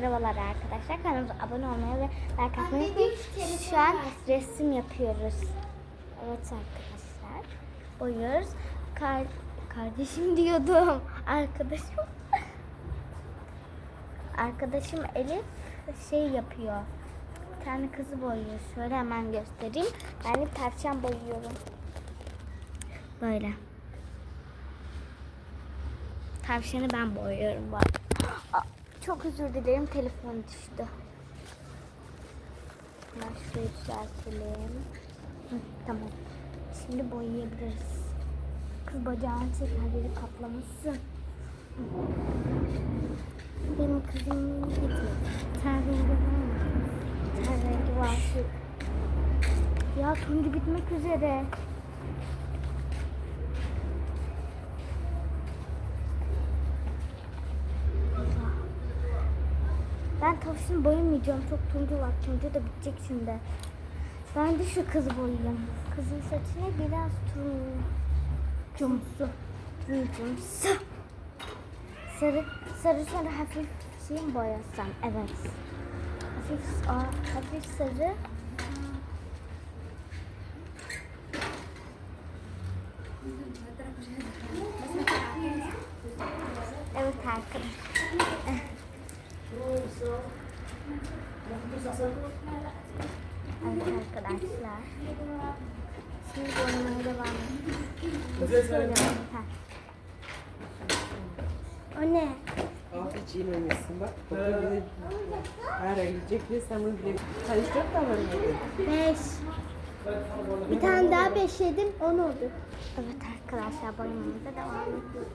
merhabalar arkadaşlar. Kanalımıza abone olmayı ve like atmayı unutmayın. Şu an resim yapıyoruz. Evet arkadaşlar. Boyuyoruz. Kar kardeşim diyordum. Arkadaşım. Arkadaşım Elif şey yapıyor. Bir tane kızı boyuyor. Şöyle hemen göstereyim. Ben de tavşan boyuyorum. Böyle. Tavşanı ben boyuyorum bak. Aa, Çok özür dilerim telefon düştü. Ben şurayı düzeltelim. Tamam. Şimdi boyayabiliriz. Kız bacağını tekerleri kaplamışsın. Benim kızım gitmedi. Ten rengi var mı? Ten rengi var. Ya turuncu bitmek üzere. Ben tavşanı boyamayacağım. Çok turuncu var. Turuncu da bitecek şimdi. Ben de şu kızı boyayayım. Kızın saçına biraz turuncumsu. Turuncumsu. Sarı, sarı sarı hafif şey mi boyasam? Evet. Hafif, aa, hafif sarı. Evet arkadaşlar. Evet. Şimdi oynamaya. O ne? Afiyet olmasın bak. Bugün Ara gidecek diye sen bunu bile karıştırıp da var Beş. Bir tane daha beş yedim, on oldu. Evet arkadaşlar boyamamıza devam ediyoruz.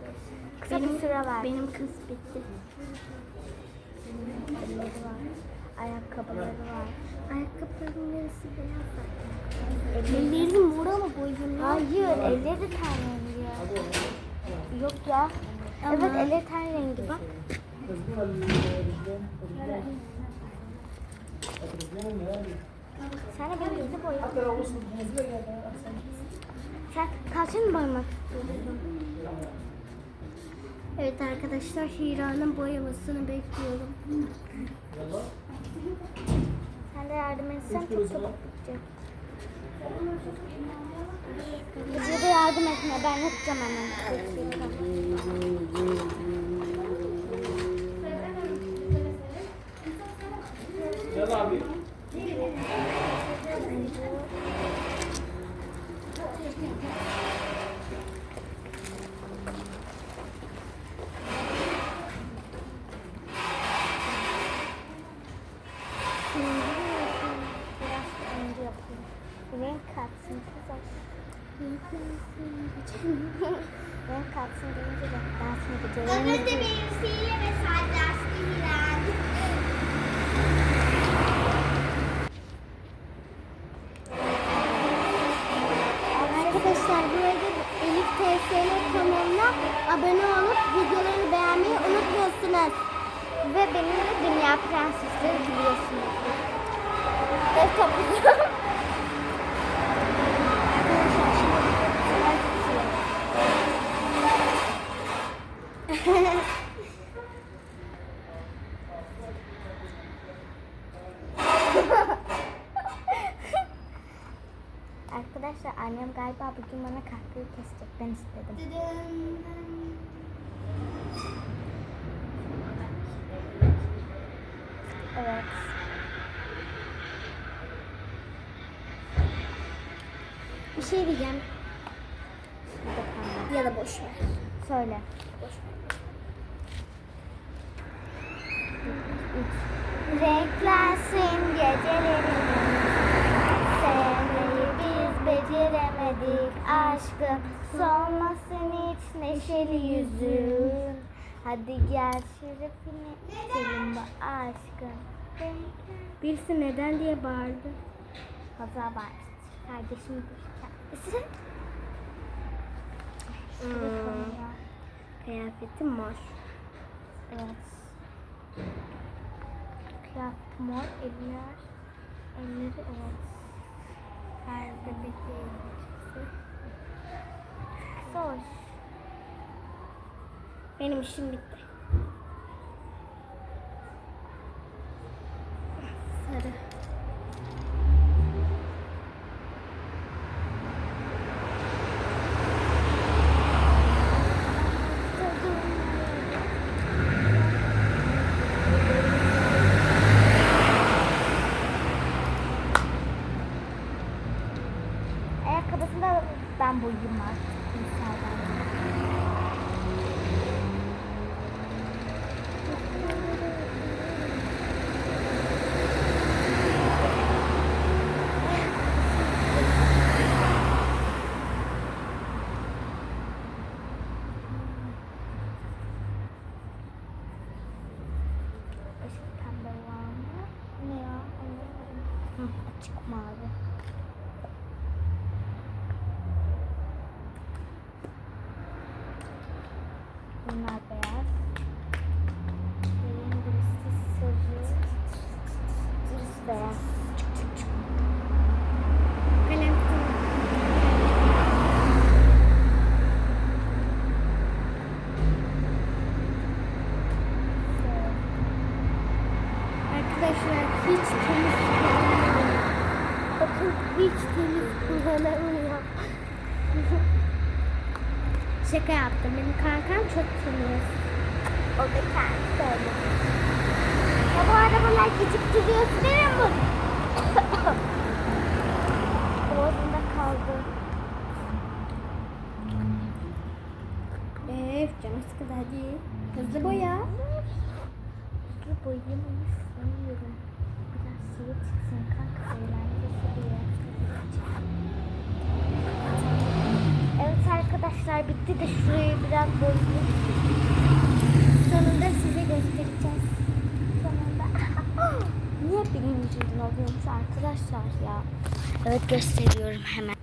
Kısa bir süre var. Benim kız bitti. Elleri var. Ayakkabıları var. Ayakkabıların yarısı beyaz zaten. Ellerini mora mı boyadın? Hayır, elleri ten rengi. Yok ya. Evet, elleri ten rengi bak. Sen de benim yüzü boya. Sen kalçanı mı boyamak istiyorsun? Evet arkadaşlar Hira'nın boyamasını bekliyorum. Sen de yardım etsen çok çabuk bitecek. Bize de yardım etme, ben yapacağım hemen. Biraz turuncu Renk katsın kızım. Renk katsın deyince de ben şimdi Bana da gecelerimi... benim mesajlaştı Hira. Arkadaşlar bu De Dünya Prensesleri biliyorsunuz. Ve tutuyor. Arkadaşlar annem galiba bugün bana kahveyi kesecek. Ben istedim. Evet. Bir şey diyeceğim. Ya da boş ver. Söyle. Renklensin gecelerimiz Sevmeyi biz beceremedik aşkım. Solmasın hiç neşeli yüzün. Hadi gel şerefini içelim bu aşkın Birisi neden diye bağırdı. Hazal var Kardeşim kendisi Hmm. Kıyafetim mor. Evet. Kıyafet mor, eller, elleri evet. Her bebek elbisesi. Hoş. Benim işim bitti. geldi. Ayakkabısını da ben boyayayım artık. Müsaaden. Işık pembe var mı? Ne ya? Anlamadım. Hı, açık mavi. Bunlar beyaz. Benim birisi sarı. Birisi beyaz. Kalem Arkadaşlar hiç temiz hiç temiz kullanamıyor. Şaka yaptım. Benim kankam çok temiz. O da kendisi öyle. Ya bu arabalar geciktiriyor. Verin bunu. Boğazımda kaldı. Eee canım sıkıldı hadi. Hızlı boya. Hızlı boyayayım onu sanıyorum. Biraz sıvı çıksın kanka eğlencesi diye. Evet arkadaşlar bitti de şurayı biraz boyayayım. Sonunda size göstereceğiz. Sonunda. Niye benim yüzümden oluyormuş arkadaşlar ya? Evet gösteriyorum hemen.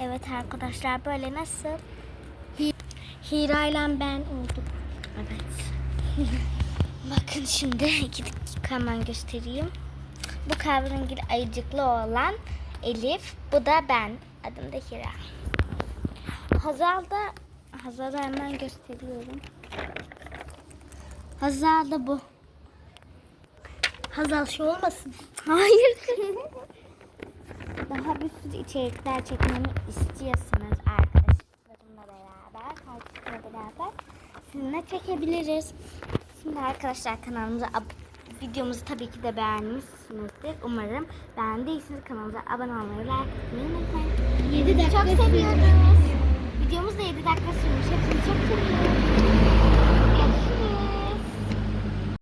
Evet arkadaşlar böyle nasıl? Hira ile ben olduk. Evet. Bakın şimdi iki dakika hemen göstereyim. Bu kahverengi ayıcıklı olan Elif. Bu da ben. Adım da Hira. Hazal da Hazal'ı hemen gösteriyorum. Hazal da bu. Hazal şu olmasın. Hayır. Daha bir sürü içerikler çekmemi istiyorsanız arkadaşlarımla beraber, kardeşimle beraber sizinle çekebiliriz. Şimdi arkadaşlar kanalımıza ab- videomuzu tabii ki de beğenmişsinizdir. Umarım beğendiyseniz kanalımıza abone olmayı, like atmayı unutmayın. 7 dakika Çok seviyoruz. Videomuz da 7 dakika sürmüş. Hepinizi çok seviyorum.